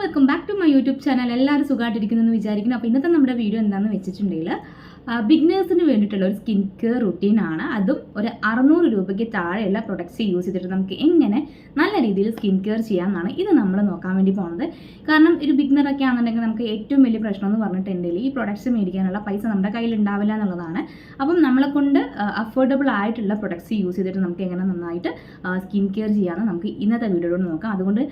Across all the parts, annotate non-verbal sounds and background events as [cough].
Welcome back to my YouTube channel എല്ലാവരും സുഖമായിട്ടിരിക്കുന്നു എന്ന് വിചാരിക്കുന്നു. അപ്പോൾ ഇന്നത്തെ നമ്മുടെ വീഡിയോ എന്താണെന്ന് വെച്ചിട്ടുണ്ടെങ്കിൽ ബിഗിനേഴ്സിന് വേണ്ടിയിട്ടുള്ള ഒരു സ്കിൻ കെയർ റുട്ടീനാണ് അതും ഒരു അറുന്നൂറ് രൂപയ്ക്ക് താഴെയുള്ള പ്രൊഡക്ട്സ് യൂസ് ചെയ്തിട്ട് നമുക്ക് എങ്ങനെ നല്ല രീതിയിൽ സ്കിൻ കെയർ ചെയ്യാമെന്നാണ് ഇത് നമ്മൾ നോക്കാൻ വേണ്ടി പോകുന്നത് കാരണം ഒരു ബിഗ്നറൊക്കെ ആണെന്നുണ്ടെങ്കിൽ നമുക്ക് ഏറ്റവും വലിയ പ്രശ്നം എന്ന് പറഞ്ഞിട്ടുണ്ടെങ്കിൽ ഈ പ്രൊഡക്ട്സ് മേടിക്കാനുള്ള പൈസ നമ്മുടെ കയ്യിൽ ഉണ്ടാവില്ല എന്നുള്ളതാണ്. അപ്പം നമ്മളെ കൊണ്ട് അഫോർഡബിൾ ആയിട്ടുള്ള പ്രൊഡക്ട്സ് യൂസ് ചെയ്തിട്ട് നമുക്ക് എങ്ങനെ നന്നായിട്ട് സ്കിൻ കെയർ ചെയ്യാമെന്ന് നമുക്ക് ഇന്നത്തെ വീഡിയോയിലൂടെ നോക്കാം. അതുകൊണ്ട്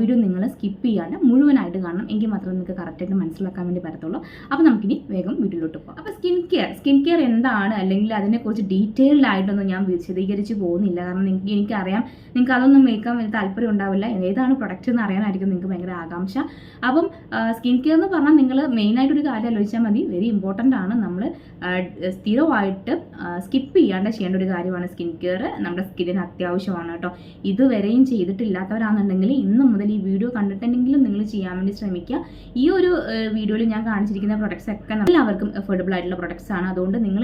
വീഡിയോ നിങ്ങൾ സ്കിപ്പ് ചെയ്യാണ്ട് മുഴുവനായിട്ട് കാണണം. എങ്കിൽ മാത്രമേ നിങ്ങൾക്ക് കറക്റ്റായിട്ട് മനസ്സിലാക്കാൻ വേണ്ടി പറ്റത്തുള്ളൂ. അപ്പോൾ നമുക്കിനി വേഗം വീട്ടിലോട്ട് പോകാം. അപ്പോൾ സ്കിൻ കെയർ സ്കിൻ കെയർ എന്താണ്? അല്ലെങ്കിൽ അതിനെക്കുറിച്ച് ഡീറ്റെയിൽഡ് ആയിട്ടൊന്നും ഞാൻ വിശദീകരിച്ച് പോകുന്നില്ല. കാരണം നിങ്ങൾക്ക് എനിക്കറിയാം നിങ്ങൾക്ക് അതൊന്നും മേക്കാൻ വലിയ താല്പര്യം ഉണ്ടാവില്ല. ഏതാണ് പ്രൊഡക്റ്റ് എന്ന് അറിയാനായിരിക്കും നിങ്ങൾക്ക് ഭയങ്കര ആകാംക്ഷ. അപ്പം സ്കിൻ കെയർ എന്ന് പറഞ്ഞാൽ നിങ്ങൾ മെയിനായിട്ടൊരു കാര്യം ആലോചിച്ചാൽ മതി. വെരി ഇമ്പോർട്ടന്റ് ആണ് നമ്മൾ സ്ഥിരമായിട്ട് സ്കിപ്പ് ചെയ്യാണ്ട് ചെയ്യേണ്ട ഒരു കാര്യമാണ് സ്കിൻ കെയർ നമ്മുടെ സ്കിന്നിന് അത്യാവശ്യമാണ് കേട്ടോ. ഇതുവരെയും ചെയ്തിട്ടില്ലാത്തവരാണെന്നുണ്ടെങ്കിൽ ഇന്ന് മുതൽ ഈ വീഡിയോ കണ്ടിട്ടുണ്ടെങ്കിലും നിങ്ങൾ ചെയ്യാൻ വേണ്ടി ശ്രമിക്കുക. ഈ ഒരു വീഡിയോയിൽ ഞാൻ കാണിച്ചിരിക്കുന്ന പ്രൊഡക്ട്സ് ഒക്കെ എല്ലാവർക്കും അഫോർഡബിൾ ആയിട്ടുള്ള പ്രൊഡക്ട്സ് ആണ്. അതുകൊണ്ട് നിങ്ങൾ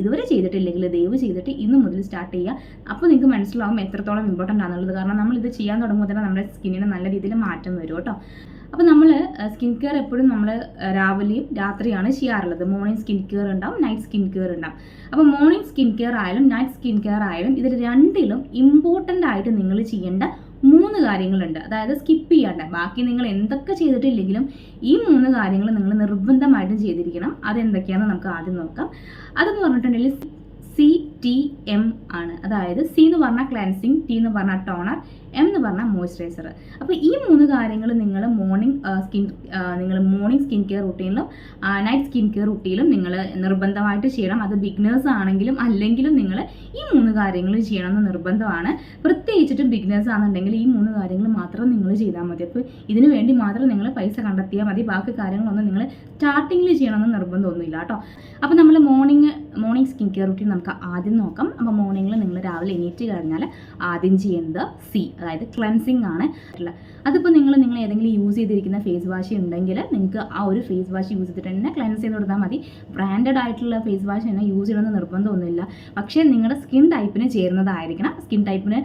ഇതുവരെ ചെയ്തിട്ടില്ലെങ്കിൽ ദയവ് ചെയ്തിട്ട് ഇന്ന് മുതൽ സ്റ്റാർട്ട് ചെയ്യുക. അപ്പോൾ നിങ്ങൾക്ക് മനസ്സിലാവും എത്രത്തോളം ഇമ്പോർട്ടന്റ് ആണെന്നുള്ളത്. കാരണം നമ്മൾ ഇത് ചെയ്യാൻ തുടങ്ങുമ്പോൾ തന്നെ നമ്മുടെ സ്കിന്നിന് നല്ല രീതിയിൽ മാറ്റം വരും കേട്ടോ. അപ്പോൾ നമ്മൾ സ്കിൻ കെയർ എപ്പോഴും നമ്മൾ രാവിലെയും രാത്രിയാണ് ചെയ്യാറുള്ളത്. മോർണിംഗ് സ്കിൻ കെയർ ഉണ്ടാവും നൈറ്റ് സ്കിൻ കെയർ ഉണ്ടാവും. അപ്പോൾ മോർണിംഗ് സ്കിൻ കെയർ ആയാലും നൈറ്റ് സ്കിൻ കെയർ ആയാലും ഇതിൽ രണ്ടിലും ഇമ്പോർട്ടന്റ് ആയിട്ട് നിങ്ങൾ ചെയ്യേണ്ട മൂന്ന് കാര്യങ്ങളുണ്ട്. അതായത് സ്കിപ്പ് ചെയ്യാണ്ട്. ബാക്കി നിങ്ങൾ എന്തൊക്കെ ചെയ്തിട്ടില്ലെങ്കിലും ഈ മൂന്ന് കാര്യങ്ങൾ നിങ്ങൾ നിർബന്ധമായിട്ടും ചെയ്തിരിക്കണം. അതെന്തൊക്കെയാണെന്ന് നമുക്ക് ആദ്യം നോക്കാം. അതെന്ന് പറഞ്ഞിട്ടുണ്ടെങ്കിൽ സി ടി എം ആണ്. അതായത് സി എന്ന് പറഞ്ഞാൽ ക്ലൻസിങ് ടി എന്ന് പറഞ്ഞാൽ ടോണർ എം എന്ന് പറഞ്ഞാൽ മോയ്സ്ചറൈസർ അപ്പോൾ ഈ മൂന്ന് കാര്യങ്ങൾ നിങ്ങൾ മോർണിംഗ് സ്കിൻ നിങ്ങൾ മോർണിംഗ് സ്കിൻ കെയർ റുട്ടീനിലും നൈറ്റ് സ്കിൻ കെയർ റുട്ടീനിലും നിങ്ങൾ നിർബന്ധമായിട്ട് ചെയ്യണം. അത് ബിഗ്നേഴ്സ് ആണെങ്കിലും അല്ലെങ്കിലും നിങ്ങൾ ഈ മൂന്ന് കാര്യങ്ങൾ ചെയ്യണം എന്ന് നിർബന്ധമാണ്. പ്രത്യേകിച്ചിട്ട് ബിഗ്നേഴ്സ് ആണെന്നുണ്ടെങ്കിൽ ഈ മൂന്ന് കാര്യങ്ങൾ മാത്രം നിങ്ങൾ ചെയ്താൽ മതി. അപ്പോൾ ഇതിനു വേണ്ടി മാത്രം നിങ്ങൾ പൈസ കണ്ടെത്തിയാൽ മതി. ബാക്കി കാര്യങ്ങളൊന്നും നിങ്ങൾ സ്റ്റാർട്ടിങ്ങിൽ ചെയ്യണമെന്ന് നിർബന്ധമൊന്നുമില്ല കേട്ടോ. അപ്പോൾ നമ്മൾ morning morning skin care routine നമുക്ക് ആദ്യം നോക്കാം. അപ്പോൾ മോർണിംഗിൽ നിങ്ങൾ രാവിലെ എണീറ്റ് കഴിഞ്ഞാൽ ആദ്യം ചെയ്യുന്നത് സി അതായത് ക്ലെൻസിങ് ആണ്. അതിപ്പോൾ നിങ്ങൾ നിങ്ങൾ ഏതെങ്കിലും യൂസ് ചെയ്തിരിക്കുന്ന ഫേസ് വാഷ് ഉണ്ടെങ്കിൽ നിങ്ങൾക്ക് ആ ഒരു ഫേസ് വാഷ് യൂസ് ചെയ്തിട്ട് തന്നെ ക്ലെൻസ് ചെയ്ത് കൊടുത്താൽ മതി. ബ്രാൻഡഡ് ആയിട്ടുള്ള ഫേസ് വാഷ് തന്നെ യൂസ് ചെയ്യണമെന്ന് നിർബന്ധമൊന്നുമില്ല. പക്ഷേ നിങ്ങളുടെ സ്കിൻ ടൈപ്പിന് ചേരുന്നതായിരിക്കണം. സ്കിൻ ടൈപ്പിന്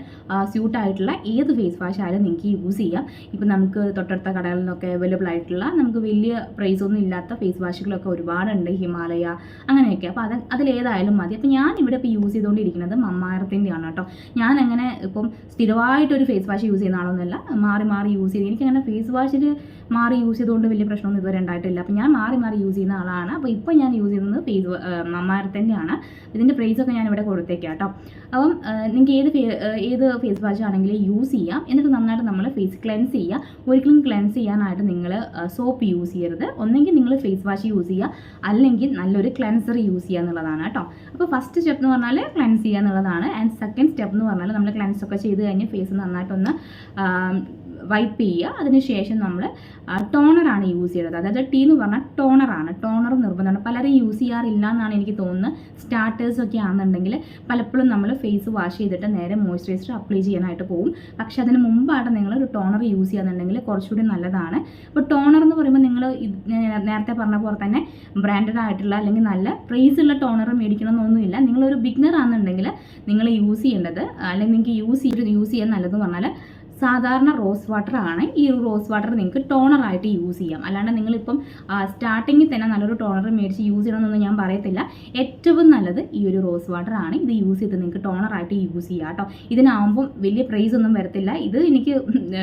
സ്യൂട്ട് ആയിട്ടുള്ള ഏത് ഫേസ് വാഷ് ആയാലും നിങ്ങൾക്ക് യൂസ് ചെയ്യാം. ഇപ്പം നമുക്ക് തൊട്ടടുത്ത കടകളിൽ നിന്നൊക്കെ അവൈലബിൾ ആയിട്ടുള്ള നമുക്ക് വലിയ പ്രൈസ് ഒന്നും ഇല്ലാത്ത ഫേസ് വാഷുകളൊക്കെ ഒരുപാടുണ്ട്. ഹിമാലയ അങ്ങനെയൊക്കെ. അപ്പോൾ അത് അതിലേതായാലും മതി. അപ്പോൾ ഞാൻ ഇവിടെ ഇപ്പോൾ യൂസ് ചെയ്തുകൊണ്ടിരിക്കുന്നത് മമ്മാരത്തിന്റെയാണ് കേട്ടോ. ഞാൻ അങ്ങനെ ഇപ്പം സ്ഥിരമായിട്ടൊരു ഫേസ് വാഷ് യൂസ് ചെയ്യുന്ന ആളൊന്നുമല്ല. മാറി മാറി യൂസ് ചെയ്ത് എനിക്കങ്ങനെ ഫേസ് വാഷിൽ മാറി യൂസ് ചെയ്തുകൊണ്ട് വലിയ പ്രശ്നമൊന്നും ഇതുവരെ ഉണ്ടായിട്ടില്ല. അപ്പോൾ ഞാൻ മാറി മാറി യൂസ് ചെയ്യുന്ന ആളാണ്. അപ്പോൾ ഇപ്പോൾ ഞാൻ യൂസ് ചെയ്യുന്നത് ഫേസ് മമ്മാരത്തിന്റെയാണ് ഇതിന്റെ പ്രൈസൊക്കെ ഞാൻ ഇവിടെ കൊടുത്തേക്കാം കേട്ടോ. അപ്പം നിങ്ങൾക്ക് ഏത് ഏത് ഫേസ് വാഷ് ആണെങ്കിലും യൂസ് ചെയ്യാം. എന്നിട്ട് നന്നായിട്ട് നമ്മൾ ഫേസ് ക്ലെൻസ് ചെയ്യുക. ഒരിക്കലും ക്ലെൻസ് ചെയ്യാനായിട്ട് നിങ്ങൾ സോപ്പ് യൂസ് ചെയ്യരുത്. ഒന്നെങ്കിൽ നിങ്ങൾ ഫേസ് വാഷ് യൂസ് ചെയ്യുക. അല്ലെങ്കിൽ നല്ലൊരു ക്ലെൻസർ യൂസ് ചെയ്യുക എന്നുള്ളതാണ് കേട്ടോ. അപ്പോൾ ഫസ്റ്റ് സ്റ്റെപ്പ് എന്ന് പറഞ്ഞാൽ ക്ലെൻസ് ചെയ്യുക എന്നുള്ളതാണ് ആൻഡ് സെക്കൻഡ് സ്റ്റെപ്പ് എന്ന് പറഞ്ഞാൽ നമ്മൾ ക്ലൻസ് ഒക്കെ ചെയ്ത് കഴിഞ്ഞ് ഫേസ് നന്നായിട്ടൊന്ന് വൈപ്പ് ചെയ്യുക. അതിനുശേഷം നമ്മൾ ടോണറാണ് യൂസ് ചെയ്തത് അതായത് ടീ എന്ന് പറഞ്ഞാൽ ടോണറാണ് ടോണർ നിർബന്ധമാണ്. പലരും യൂസ് ചെയ്യാറില്ല എന്നാണ് എനിക്ക് തോന്നുന്നത്. സ്റ്റാർട്ടേഴ്സ് ഒക്കെ ആണെന്നുണ്ടെങ്കിൽ പലപ്പോഴും നമ്മൾ ഫേസ് വാഷ് ചെയ്തിട്ട് നേരെ മോയ്സ്ചറൈസർ അപ്ലൈ ചെയ്യാനായിട്ട് പോകും. പക്ഷേ അതിന് മുമ്പായിട്ട് നിങ്ങൾ ഒരു ടോണർ യൂസ് ചെയ്യുന്നുണ്ടെങ്കിൽ കുറച്ചുകൂടി നല്ലതാണ്. അപ്പോൾ ടോണർ എന്ന് പറയുമ്പോൾ നിങ്ങൾ നേരത്തെ പറഞ്ഞ പോലെ തന്നെ ബ്രാൻഡഡ് ആയിട്ടുള്ള അല്ലെങ്കിൽ നല്ല പ്രൈസ് ഉള്ള ടോണർ മേടിക്കണം എന്നൊന്നുമില്ല നിങ്ങളൊരു ബിഗ്നർ ആണെന്നുണ്ടെങ്കിൽ നിങ്ങൾ യൂസ് ചെയ്യേണ്ടത് അല്ലെങ്കിൽ നിങ്ങൾക്ക് യൂസ് ചെയ്ത് യൂസ് ചെയ്യാൻ നല്ലതെന്ന് പറഞ്ഞാൽ സാധാരണ റോസ് വാട്ടർ ആണ്. ഈ റോസ് വാട്ടർ നിങ്ങൾക്ക് ടോണർ ആയിട്ട് യൂസ് ചെയ്യാം. അല്ലാണ്ട് നിങ്ങളിപ്പം സ്റ്റാർട്ടിങ്ങിൽ തന്നെ നല്ലൊരു ടോണർ മേടിച്ച് യൂസ് ചെയ്യണമെന്നൊന്നും ഞാൻ പറയത്തില്ല. ഏറ്റവും നല്ലത് ഈ ഒരു റോസ് വാട്ടർ ആണ്. ഇത് യൂസ് ചെയ്ത് നിങ്ങൾക്ക് ടോണർ ആയിട്ട് യൂസ് ചെയ്യാം കേട്ടോ. ഇതിനാവുമ്പം വലിയ പ്രൈസ് ഒന്നും വരത്തില്ല. ഇത് എനിക്ക്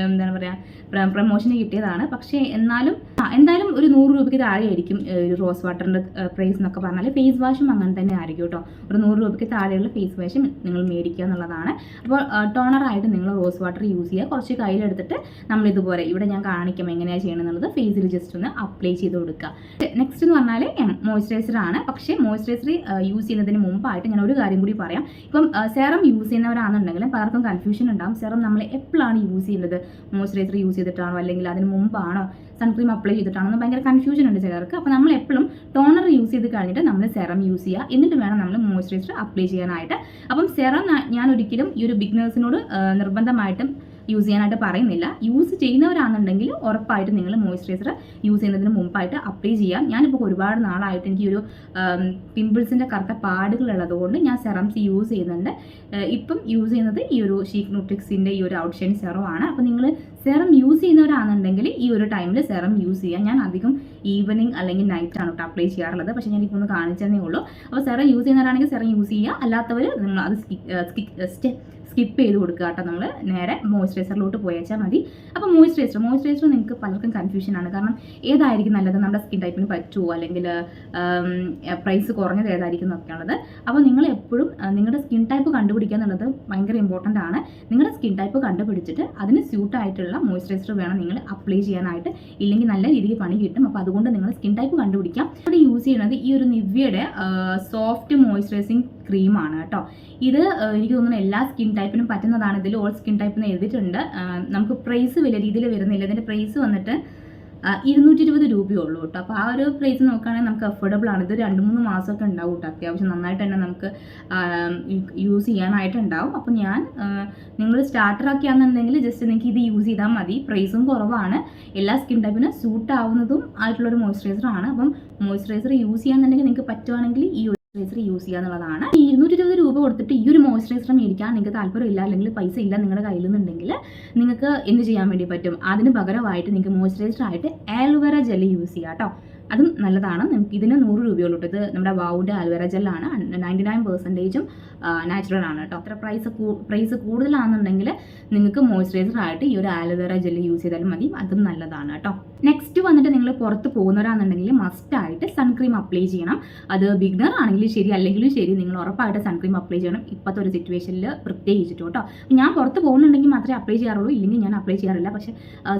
എന്താണ് പറയുക പ്രമോഷന് കിട്ടിയതാണ്. പക്ഷേ എന്നാലും എന്തായാലും ഒരു നൂറ് രൂപയ്ക്ക് താഴെയായിരിക്കും ഒരു റോസ് വാട്ടറിന്റെ പ്രൈസ് എന്നൊക്കെ പറഞ്ഞാൽ ഫേസ് വാഷും അങ്ങനെ തന്നെ ആയിരിക്കും കേട്ടോ. ഒരു നൂറ് രൂപയ്ക്ക് താഴെയുള്ള ഫേസ് വാഷും നിങ്ങൾ മേടിക്കുക എന്നുള്ളതാണ്. അപ്പോൾ ടോണറായിട്ട് നിങ്ങൾ റോസ് വാട്ടർ യൂസ് ചെയ്യുക. കുറച്ച് കയ്യിലെടുത്തിട്ട് നമ്മൾ ഇതുപോലെ ഇവിടെ ഞാൻ കാണിക്കാം എങ്ങനെയാണ് ചെയ്യണമെന്നുള്ളത് ഫേസിൽ ജസ്റ്റ് ഒന്ന് അപ്ലൈ ചെയ്ത് കൊടുക്കുക. നെക്സ്റ്റ് എന്ന് പറഞ്ഞാൽ മോയ്സ്ചറൈസർ ആണ്. പക്ഷേ മോയ്സ്ചറൈസർ യൂസ് ചെയ്യുന്നതിന് മുമ്പായിട്ട് ഞാൻ ഒരു കാര്യം കൂടി പറയാം. ഇപ്പം സെറം യൂസ് ചെയ്യുന്നവരാണെന്നുണ്ടെങ്കിൽ പലർക്കും കൺഫ്യൂഷൻ ഉണ്ടാകും സെറം നമ്മൾ എപ്പോഴാണ് യൂസ് ചെയ്യുന്നത്? മോയ്സ്ചറൈസർ യൂസ് ചെയ്തിട്ടാണോ? അല്ലെങ്കിൽ അതിന് മുമ്പാണോ? സൺക്രീം അപ്ലൈ ചെയ്തിട്ടാണോ എന്ന് ഭയങ്കര കൺഫ്യൂഷൻ ഉണ്ട് ചിലർക്ക്. അപ്പോൾ നമ്മൾ എപ്പോഴും ടോണർ യൂസ് ചെയ്ത് കഴിഞ്ഞിട്ട് നമ്മൾ സെറം യൂസ് ചെയ്യുക. എന്നിട്ട് വേണം നമ്മൾ മോയ്സ്ചറൈസർ അപ്ലൈ ചെയ്യാനായിട്ട്. അപ്പം സെറം ഞാൻ ഒരിക്കലും ഈ ഒരു ബിഗ്നേഴ്സിനോട് നിർബന്ധമായിട്ടും യൂസ് ചെയ്യാനായിട്ട് പറയുന്നില്ല. യൂസ് ചെയ്യുന്നവരാണെന്നുണ്ടെങ്കിൽ ഉറപ്പായിട്ട് നിങ്ങൾ മോയ്സ്ചറൈസർ യൂസ് ചെയ്യുന്നതിന് മുമ്പായിട്ട് അപ്ലൈ ചെയ്യാം ഞാനിപ്പോൾ ഒരുപാട് നാളായിട്ട് എനിക്ക് ഒരു പിമ്പിൾസിന്റെ കറുത്ത പാടുകളുള്ളതുകൊണ്ട് ഞാൻ സെറംസ് യൂസ് ചെയ്യുന്നുണ്ട്. ഇപ്പം യൂസ് ചെയ്യുന്നത് ഈ ഒരു ഷീക്ക് ന്യൂട്രിക്സിന്റെ ഈ ഒരു ഔട്ട്ഷൈൻ സെറം ആണ്. അപ്പോൾ നിങ്ങൾ സെറം യൂസ് ചെയ്യുന്നവരാണെന്നുണ്ടെങ്കിൽ ഈ ഒരു ടൈമിൽ സെറം യൂസ് ചെയ്യാം ഞാൻ അധികം ഈവനിങ് അല്ലെങ്കിൽ നൈറ്റ് ആണ് കേട്ടോ അപ്ലൈ ചെയ്യാറുള്ളത്. പക്ഷേ ഞാൻ ഇപ്പോൾ ഒന്ന് കാണിച്ചതേ ഉള്ളൂ. അപ്പോൾ സെറം യൂസ് ചെയ്യുന്നവരാണെങ്കിൽ സെറം യൂസ് ചെയ്യുക. അല്ലാത്തവർ നിങ്ങൾ അത് സ്കിപ്പ് ചെയ്ത് കൊടുക്കുക കേട്ടോ. നമ്മൾ നേരെ മോയ്സ്ചറൈസറിലോട്ട് പോയേച്ചാൽ മതി. അപ്പോൾ മോയ്സ്ചറൈസർ മോയ്സ്ചറൈസർ നിങ്ങൾക്ക് പലർക്കും കൺഫ്യൂഷനാണ് കാരണം ഏതായിരിക്കും നല്ലത്? നമ്മുടെ സ്കിൻ ടൈപ്പിന് പറ്റുമോ അല്ലെങ്കിൽ പ്രൈസ് കുറഞ്ഞത് ഏതായിരിക്കും എന്നൊക്കെയുള്ളത് അപ്പോൾ നിങ്ങൾ എപ്പോഴും നിങ്ങളുടെ സ്കിൻ ടൈപ്പ് കണ്ടുപിടിക്കുക എന്നുള്ളത് ഭയങ്കര ഇമ്പോർട്ടന്റ് ആണ്. നിങ്ങളുടെ സ്കിൻ ടൈപ്പ് കണ്ടുപിടിച്ചിട്ട് അതിന് സ്യൂട്ട് ആയിട്ടുള്ള മോയ്സ്ചറൈസർ വേണം നിങ്ങൾ അപ്ലൈ ചെയ്യാനായിട്ട്. ഇല്ലെങ്കിൽ നല്ല രീതിയിൽ പണി കിട്ടും. അപ്പോൾ അതുകൊണ്ട് നിങ്ങൾ സ്കിൻ ടൈപ്പ് കണ്ടുപിടിക്കാം. ഇവിടെ യൂസ് ചെയ്യുന്നത് ഈ ഒരു നിവ്യയുടെ സോഫ്റ്റ് മോയ്സ്ചറൈസിങ് ക്രീമാണ് കേട്ടോ. ഇത് എനിക്ക് തോന്നുന്നു എല്ലാ സ്കിൻ ടൈപ്പിനും പറ്റുന്നതാണ്. ഇതിൽ ഓൾ സ്കിൻ ടൈപ്പ് എന്ന് എഴുതിയിട്ടുണ്ട്. നമുക്ക് പ്രൈസ് വലിയ രീതിയിൽ വരുന്നില്ല. ഇതിന്റെ പ്രൈസ് വന്നിട്ട് ഇരുന്നൂറ്റി ഇരുപത് രൂപയേ ഉള്ളൂ കേട്ടോ. അപ്പോൾ ആ ഒരു പ്രൈസ് നോക്കുകയാണെങ്കിൽ നമുക്ക് അഫോർഡബിൾ ആണ്. ഇത് രണ്ട് മൂന്ന് മാസമൊക്കെ ഉണ്ടാവും കേട്ടോ. അത്യാവശ്യം നന്നായിട്ട് തന്നെ നമുക്ക് യൂസ് ചെയ്യാനായിട്ടുണ്ടാവും. അപ്പോൾ ഞാൻ നിങ്ങൾ സ്റ്റാർട്ടർ ആക്കിയാണെന്നുണ്ടെങ്കിൽ ജസ്റ്റ് നിങ്ങൾക്ക് ഇത് യൂസ് ചെയ്താൽ മതി. പ്രൈസും കുറവാണ്. എല്ലാ സ്കിൻ ടൈപ്പിനും സൂട്ട് ആവുന്നതും ആയിട്ടുള്ളൊരു മോയ്സ്ചറൈസറാണ് അപ്പം മോയ്സ്ചറൈസർ യൂസ് ചെയ്യാന്നുണ്ടെങ്കിൽ നിങ്ങൾക്ക് പറ്റുവാണെങ്കിൽ ഈ മോയ്സ്ചറൈസർ യൂസ് ചെയ്യുക എന്നുള്ളതാണ് ഈ ഇരുന്നൂറ്റി ഇരുപത് രൂപ കൊടുത്തിട്ട് ഈ ഒരു മോയ്സ്ചറൈസർ മേടിക്കാൻ നിങ്ങൾക്ക് താല്പര്യമില്ല അല്ലെങ്കിൽ പൈസ ഇല്ല നിങ്ങളുടെ കയ്യിൽ നിന്നുണ്ടെങ്കിൽ നിങ്ങൾക്ക് എന്ത് ചെയ്യാൻ വേണ്ടി പറ്റും? അതിന് പകരമായിട്ട് നിങ്ങൾക്ക് മോയ്സ്ചറൈസർ ആയിട്ട് ആലോവേറ ജെല്ലി യൂസ് ചെയ്യാം കേട്ടോ അതും നല്ലതാണ്. നമുക്ക് ഇതിന് നൂറ് രൂപയുള്ളൂ ഇത് നമ്മുടെ വൗഡ് അൽവേറ ജെല്ലാണ്. നയന്റി നയൻ പെർസെന്റേജും നാച്ചുറൽ ആണ് കേട്ടോ. അത്ര പ്രൈസ് പ്രൈസ് കൂടുതലാണെന്നുണ്ടെങ്കിൽ നിങ്ങൾക്ക് മോയ്സ്ചറൈസർ ആയിട്ട് ഈ ഒരു ആലോവേറ ജെല്ല് യൂസ് ചെയ്താലും മതി. അതും നല്ലതാണ് കേട്ടോ. നെക്സ്റ്റ് വന്നിട്ട് നിങ്ങൾ പുറത്ത് പോകുന്നവരാണെന്നുണ്ടെങ്കിൽ മസ്റ്റായിട്ട് സൺക്രീം അപ്ലൈ ചെയ്യണം. അത് ബിഗ്നർ ആണെങ്കിലും ശരി അല്ലെങ്കിലും ശരി നിങ്ങൾ ഉറപ്പായിട്ട് സൺക്രീം അപ്ലൈ ചെയ്യണം. ഇപ്പോഴത്തെ ഒരു സിറ്റുവേഷനിൽ പ്രത്യേകിച്ചിട്ട് കേട്ടോ. ഞാൻ പുറത്ത് പോകുന്നുണ്ടെങ്കിൽ മാത്രമേ അപ്ലൈ ചെയ്യാറുള്ളൂ. ഇല്ലെങ്കിൽ ഞാൻ അപ്ലൈ ചെയ്യാറില്ല. പക്ഷേ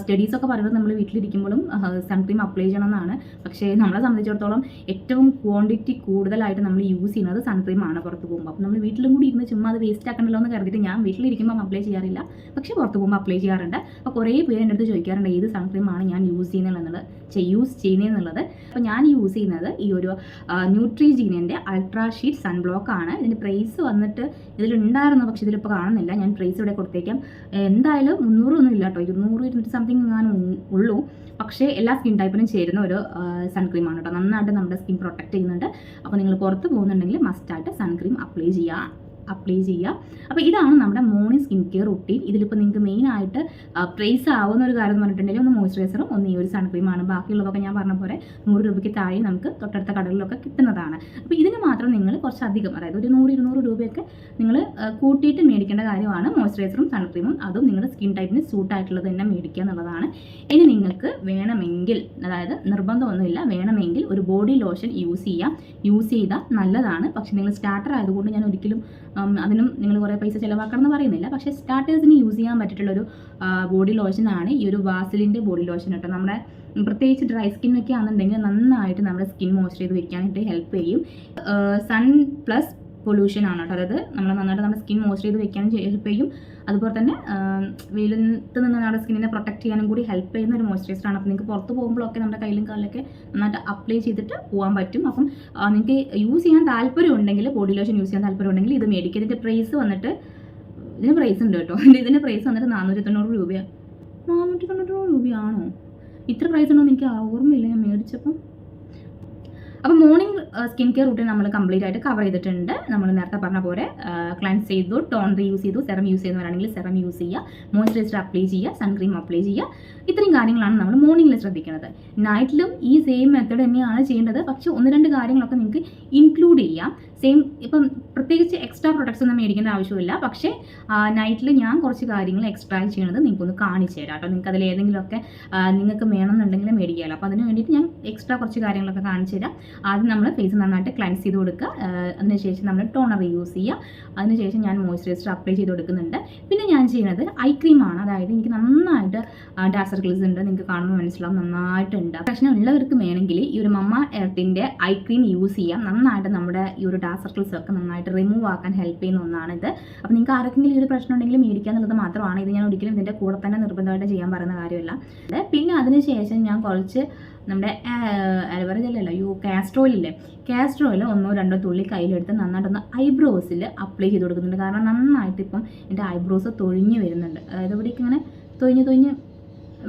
സ്റ്റഡീസൊക്കെ പറയുന്നത് നമ്മൾ വീട്ടിലിരിക്കുമ്പോഴും സൺക്രീം അപ്ലൈ ചെയ്യണം എന്നാണ്. പക്ഷേ നമ്മളെ സംബന്ധിച്ചിടത്തോളം ഏറ്റവും ക്വാണ്ടിറ്റി കൂടുതലായിട്ട് നമ്മൾ യൂസ് ചെയ്യുന്നത് സൺക്രീം ആണ് പുറത്ത് പോകുമ്പോൾ അപ്പോൾ നമ്മൾ വീട്ടിലും കൂടി ഇരുന്ന് ചുമ്മാ അത് വേസ്റ്റ് ആക്കണ്ടല്ലോ എന്ന് കരുതിയിട്ട് ഞാൻ വീട്ടിലിരിക്കുമ്പോൾ അപ്ലൈ ചെയ്യാറില്ല. പക്ഷേ പുറത്ത് പോകുമ്പോൾ അപ്ലൈ ചെയ്യാറുണ്ട്. അപ്പോൾ കുറേ പേര് എന്റെ അടുത്ത് ചോദിക്കാറുണ്ട് ഏത് സൺക്രീം ആണ് ഞാൻ യൂസ് ചെയ്യുന്നത് യൂസ് ചെയ്യുന്നതെന്നുള്ളത് അപ്പോൾ ഞാൻ യൂസ് ചെയ്യുന്നത് ഈ ഒരു ന്യൂട്രിജീനിന്റെ അൾട്രാ ഷീറ്റ് സൺബ്ലോക്ക് ആണ്. ഇതിന്റെ പ്രൈസ് വന്നിട്ട് ഇതിലുണ്ടായിരുന്നു പക്ഷേ ഇതിലിപ്പോൾ കാണുന്നില്ല. ഞാൻ പ്രൈസ് ഇവിടെ കൊടുത്തേക്കാം. എന്തായാലും മുന്നൂറൊന്നും ഇല്ല കേട്ടോ. ഇരുന്നൂറ് ഇരുന്നൂറ്റി സംതിങ് എങ്ങാനും ഉള്ളൂ. പക്ഷേ എല്ലാ സ്കിൻ ടൈപ്പിനും ചേരുന്ന ഒരു സൺക്രീമാണ് കേട്ടോ. നന്നായിട്ട് നമ്മുടെ സ്കിൻ പ്രൊട്ടക്റ്റ് ചെയ്യുന്നുണ്ട്. അപ്പോൾ നിങ്ങൾ പുറത്ത് പോകുന്നുണ്ടെങ്കിൽ മസ്റ്റായിട്ട് സൺക്രീം അപ്ലൈ ചെയ്യുക. അപ്ലൈ ചെയ്യുക അപ്പോൾ ഇതാണ് നമ്മുടെ മോർണിംഗ് സ്കിൻ കെയർ റുട്ടീൻ. ഇതിലിപ്പോൾ നിങ്ങൾക്ക് മെയിനായിട്ട് പ്രൈസ് ആവുന്ന ഒരു കാര്യം എന്ന് പറഞ്ഞിട്ടുണ്ടെങ്കിൽ ഒന്ന് മോയ്സ്ചറൈസറും ഒന്ന് ഈ ഒരു സൺക്രീമാണ്. ബാക്കിയുള്ളതൊക്കെ ഞാൻ പറഞ്ഞ പോലെ നൂറ് രൂപയ്ക്ക് താഴെ നമുക്ക് തൊട്ടടുത്ത കടകളിലൊക്കെ കിട്ടുന്നതാണ്. അപ്പോൾ ഇതിന് മാത്രം നിങ്ങൾ കുറച്ചധികം അതായത് ഒരു നൂറ് ഇരുന്നൂറ് രൂപയൊക്കെ നിങ്ങൾ കൂട്ടിയിട്ട് മേടിക്കേണ്ട കാര്യമാണ് മോയ്സ്ചറൈസറും സൺക്രീമും. അതും നിങ്ങളുടെ സ്കിൻ ടൈപ്പിന് സൂട്ടായിട്ടുള്ളത് തന്നെ മേടിക്കുക എന്നുള്ളതാണ്. ഇനി നിങ്ങൾക്ക് വേണമെങ്കിൽ അതായത് നിർബന്ധമൊന്നുമില്ല വേണമെങ്കിൽ ഒരു ബോഡി ലോഷൻ യൂസ് ചെയ്യാം. യൂസ് ചെയ്താൽ നല്ലതാണ്. പക്ഷേ നിങ്ങൾ സ്റ്റാർട്ടർ ആയതുകൊണ്ട് ഞാൻ ഒരിക്കലും അതിനും നിങ്ങൾ കുറേ പൈസ ചിലവാക്കണം എന്ന് പറയുന്നില്ല. പക്ഷേ സ്റ്റാർട്ടേഴ്സിന് യൂസ് ചെയ്യാൻ പറ്റിയിട്ടുള്ളൊരു ബോഡി ലോഷനാണ് ഈ ഒരു വാസലിന്റെ ബോഡി ലോഷൻ കേട്ടോ. നമ്മുടെ പ്രത്യേകിച്ച് ഡ്രൈ സ്കിന്നൊക്കെ ആണെന്നുണ്ടെങ്കിൽ നന്നായിട്ട് നമ്മുടെ സ്കിൻ മോയ്സ്ചർ ചെയ്ത് വെക്കാനായിട്ട് ഹെൽപ്പ് ചെയ്യും. സൺ പ്ലസ് പൊല്യൂഷൻ ആണ് കേട്ടോ. അതായത് നമ്മൾ നന്നായിട്ട് നമ്മുടെ സ്കിൻ മോയ്സ്ചർ ചെയ്ത് വെക്കാനും ഹെൽപ്പ് ചെയ്യും. അതുപോലെ തന്നെ വെയിലത്ത് നിന്ന് നമ്മുടെ സ്കിന്നിനെ പ്രൊട്ടക്ട് ചെയ്യാനും കൂടി ഹെൽപ്പ് ചെയ്യുന്ന ഒരു മോയ്സ്ചറൈസർ ആണ്. അപ്പോൾ നിങ്ങൾക്ക് പുറത്ത് പോകുമ്പോഴൊക്കെ നമ്മുടെ കയ്യിലും കാലിലൊക്കെ നന്നായിട്ട് അപ്ലൈ ചെയ്തിട്ട് പോകാൻ പറ്റും. അപ്പം നിങ്ങൾക്ക് യൂസ് ചെയ്യാൻ താല്പര്യം ഉണ്ടെങ്കിൽ ബോഡി ലോഷൻ യൂസ് ചെയ്യാൻ താല്പര്യം ഉണ്ടെങ്കിൽ ഇത് മേടിക്കുക ഇതിന്റെ പ്രൈസ് വന്നിട്ട് ഇതിന് പ്രൈസ് ഉണ്ട് കേട്ടോ. [laughs] ഇതിന്റെ പ്രൈസ് വന്നിട്ട് നാനൂറ്റി തൊണ്ണൂറ് രൂപയാണ് നാനൂറ്റി തൊണ്ണൂറ് രൂപയാണോ? ഇത്ര പ്രൈസ് ഉണ്ടോ എനിക്ക് ഓർമ്മയില്ല. ഞാൻ മേടിച്ചപ്പം അപ്പോൾ മോർണിംഗ് സ്കിൻ കെയർ റൂട്ടീൻ നമ്മൾ കംപ്ലീറ്റ് ആയിട്ട് കവർ ചെയ്തിട്ടുണ്ട്. നമ്മൾ നേരത്തെ പറഞ്ഞ പോലെ ക്ലൻസ് ചെയ്തു ടോണർ യൂസ് ചെയ്തു സെറം യൂസ് ചെയ്യുന്നവരാണെങ്കിൽ സെറം യൂസ് ചെയ്യുക മോയ്സ്ചറൈസർ അപ്ലൈ ചെയ്യുക സൺക്രീം അപ്ലൈ ചെയ്യുക. ഇത്രയും കാര്യങ്ങളാണ് നമ്മൾ മോർണിംഗിൽ ശ്രദ്ധിക്കുന്നത് നൈറ്റിലും ഈ സെയിം മെത്തേഡ് തന്നെയാണ് ചെയ്യേണ്ടത്. പക്ഷേ ഒന്ന് രണ്ട് കാര്യങ്ങളൊക്കെ നിങ്ങൾക്ക് ഇൻക്ലൂഡ് ചെയ്യാം. സെയിം ഇപ്പം പ്രത്യേകിച്ച് എക്സ്ട്രാ പ്രൊഡക്ട്സ് ഒന്നും മേടിക്കേണ്ട ആവശ്യമില്ല. പക്ഷേ നൈറ്റിൽ ഞാൻ കുറച്ച് കാര്യങ്ങൾ എക്സ്ട്രാ ചെയ്യണത് നിങ്ങൾക്കൊന്ന് കാണിച്ചു തരാം കേട്ടോ. നിങ്ങൾക്ക് അതിൽ ഏതെങ്കിലുമൊക്കെ നിങ്ങൾക്ക് വേണമെന്നുണ്ടെങ്കിൽ മേടിക്കാമല്ലോ അപ്പോൾ അതിന് വേണ്ടിയിട്ട് ഞാൻ എക്സ്ട്രാ കുറച്ച് കാര്യങ്ങളൊക്കെ കാണിച്ചു തരാം. ആദ്യം നമ്മൾ ഫേസ് നന്നായിട്ട് ക്ലൻസ് ചെയ്ത് കൊടുക്കുക. അതിനുശേഷം നമ്മൾ ടോണർ യൂസ് ചെയ്യുക. അതിനുശേഷം ഞാൻ മോയ്സ്ചറൈസർ അപ്ലൈ ചെയ്ത് കൊടുക്കുന്നുണ്ട്. പിന്നെ ഞാൻ ചെയ്യുന്നത് ഐ ക്രീമാണ് അതായത് എനിക്ക് നന്നായിട്ട് ഡാർക്ക് സർക്കിൾസ് ഉണ്ട്. നിങ്ങൾക്ക് കാണുമ്പോൾ മനസ്സിലാവും നന്നായിട്ടുണ്ട്. പ്രശ്നമുള്ളവർക്ക് വേണമെങ്കിൽ ഈ ഒരു മമ്മ എർത്തിന്റെ ഐ ക്രീം യൂസ് ചെയ്യാം. നന്നായിട്ട് നമ്മുടെ ഈ ഒരു ഡാർക്ക് സർക്കിൾസ് ഒക്കെ നന്നായിട്ട് റിമൂവ് ആക്കാൻ ഹെൽപ്പ് ചെയ്യുന്ന ഒന്നാണ് ഇത് അപ്പോൾ നിങ്ങൾക്ക് ആർക്കെങ്കിലും ഈ ഒരു പ്രശ്നം ഉണ്ടെങ്കിൽ മേടിക്കുക എന്നുള്ളത് മാത്രമാണ്. ഇത് ഞാൻ ഒരിക്കലും ഇതിന്റെ കൂടെ തന്നെ നിർബന്ധമായിട്ട് ചെയ്യാൻ പറയുന്ന കാര്യമല്ല. പിന്നെ അതിനുശേഷം ഞാൻ കുറച്ച് നമ്മുടെ അലവറ ജെല്ലല്ല യു കാസ്ട്രോയിലില്ലേ കാസ്ട്രോയിൽ ഒന്നോ രണ്ടോ തുള്ളി കയ്യിലെടുത്ത് നന്നായിട്ടൊന്ന് ഐബ്രോസിൽ അപ്ലൈ ചെയ്ത് കൊടുക്കുന്നുണ്ട്. കാരണം നന്നായിട്ട് ഇപ്പം എന്റെ ഐബ്രോസ് തൊഴിഞ്ഞ് വരുന്നുണ്ട്. അതായത് ഇവിടേക്ക് ഇങ്ങനെ തൊഴിഞ്ഞ് തൊഴിഞ്ഞ്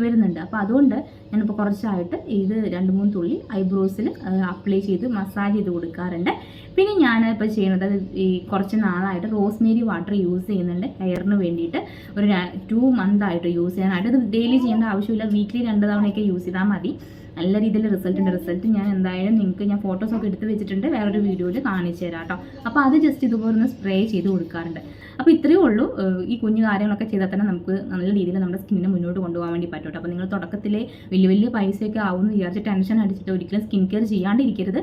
വരുന്നുണ്ട്. അപ്പോൾ അതുകൊണ്ട് ഞാനിപ്പോൾ കുറച്ചായിട്ട് ഇത് രണ്ട് മൂന്ന് തുള്ളി ഐബ്രോസിൽ അപ്ലൈ ചെയ്ത് മസാജ് ചെയ്ത് കൊടുക്കാറുണ്ട്. പിന്നെ ഞാൻ ഇപ്പോൾ ചെയ്യുന്നത് ഈ കുറച്ച് നാളായിട്ട് റോസ്മേരി വാട്ടർ യൂസ് ചെയ്യുന്നുണ്ട്. ഹെയറിന് വേണ്ടിയിട്ട് ഒരു ടു മന്ത് ആയിട്ട് യൂസ് ചെയ്യാനായിട്ട്. ഇത് ഡെയിലി ചെയ്യേണ്ട ആവശ്യമില്ല. വീക്കിലി രണ്ട് തവണയൊക്കെ യൂസ് ചെയ്താൽ മതി. നല്ല രീതിയിൽ റിസൾട്ട് ഉണ്ട്. റിസൾട്ട് ഞാൻ എന്തായാലും നിങ്ങൾക്ക് ഞാൻ ഫോട്ടോസൊക്കെ എടുത്ത് വെച്ചിട്ടുണ്ട്. വേറൊരു വീഡിയോയിൽ കാണിച്ചു തരാം കേട്ടോ അപ്പോൾ അത് ജസ്റ്റ് ഇതുപോലെ ഒന്ന് സ്പ്രേ ചെയ്ത് കൊടുക്കാറുണ്ട്. അപ്പോൾ ഇത്രയേ ഉള്ളൂ. ഈ കുഞ്ഞു കാര്യങ്ങളൊക്കെ ചെയ്താൽ തന്നെ നമുക്ക് നല്ല രീതിയിൽ നമ്മുടെ സ്കിന്നിനെ മുന്നോട്ട് കൊണ്ടുപോകാൻ വേണ്ടി പറ്റും അപ്പോൾ നിങ്ങൾ തുടക്കത്തിലെ വലിയ വലിയ പൈസയൊക്കെ ആവുമെന്ന് വിചാരിച്ച് ടെൻഷൻ അടിച്ചിട്ട് ഒരിക്കലും സ്കിൻ കെയർ ചെയ്യാണ്ടിരിക്കരുത്.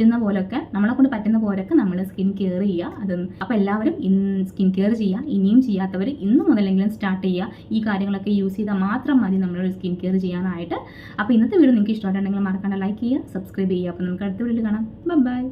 പറ്റുന്ന പോലൊക്കെ നമ്മളെ കൊണ്ട് പറ്റുന്ന പോലൊക്കെ നമ്മൾ സ്കിൻ കെയർ ചെയ്യുക അത് അപ്പോൾ എല്ലാവരും ഇന്ന് സ്കിൻ കെയർ ചെയ്യുക ഇനിയും ചെയ്യാത്തവർ ഇന്ന് മുതലെങ്കിലും സ്റ്റാർട്ട് ചെയ്യുക ഈ കാര്യങ്ങളൊക്കെ യൂസ് ചെയ്താൽ മാത്രം മതി നമ്മളൊരു സ്കിൻ കെയർ ചെയ്യാനായിട്ട്. അപ്പോൾ ഇന്നത്തെ വീഡിയോ നിങ്ങൾക്ക് ഇഷ്ടമായിട്ടുണ്ടെങ്കിൽ മറക്കാണ്ട് ലൈക്ക് ചെയ്യുക സബ്സ്ക്രൈബ് ചെയ്യുക. അപ്പോൾ നമുക്ക് അടുത്ത വീഡിയോയിൽ കാണാം. ബൈ